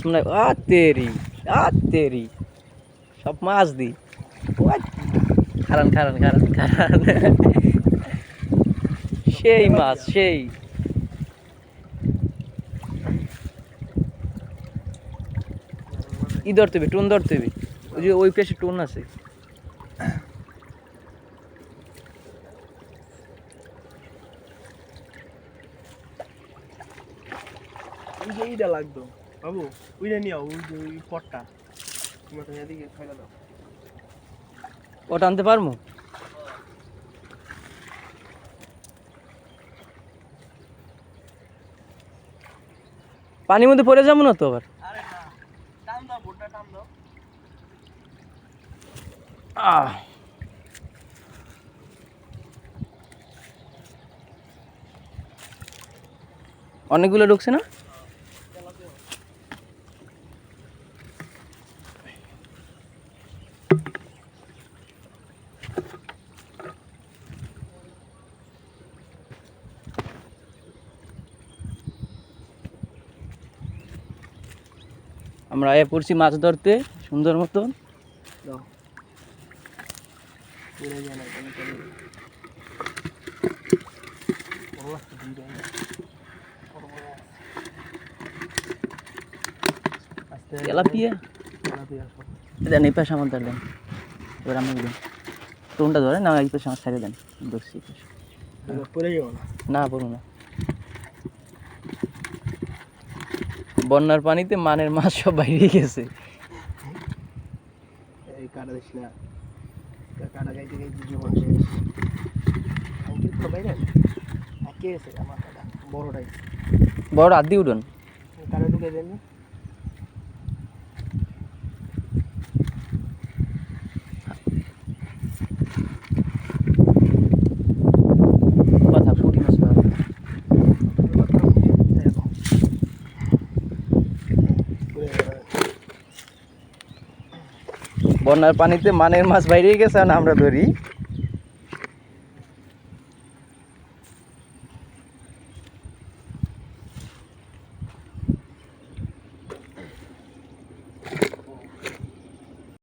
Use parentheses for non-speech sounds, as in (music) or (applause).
মনে হয়, আ তেরি আ তেরি, সব মাছ দি। খারান খারান খারান খারান। (laughs) সেই মাছ, সেই। ই ধরতে হবে টোন ধরতে হবে ওই যে ওই পেশে টোন আছে। এইটা লাগতো। বাবু ওইটা নিও ওই ওই পটটা। তোমার তো এদিকে ফেলে দাও। ওটা আনতে পারব? পানির মধ্যে পড়ে যাব না তো আবার? আহ। অনেকগুলো ঢুকছে না? আমরা এ পড়ছি মাছ ধরতে সুন্দর মতন। তেলাপিয়া? দেন এই পাশে আমার ধরলেন এবার আমি দেন টোনটা ধরে না এই পাশে আমার ছেড়ে দেন। ধরছি এই পড়ে যাব না? না পড়ু না। বন্যার পানিতে মানের মাছ সব বাইরে গেছে। বড় কাটা দিস না। কা- ঢুকে গাইতে গাইতে জীবন শেষ আঙ্কিল তো বাইরে আঁকে গেছে আমার কাটা বড়টাই বড় আদি উঠুন কাটা ঢুকে দেন না কথা পুঁটি মাছ পাওয়া যায়। বন্যার পানিতে মানের মাছ বাইরে গেছে আর আমরা ধরি।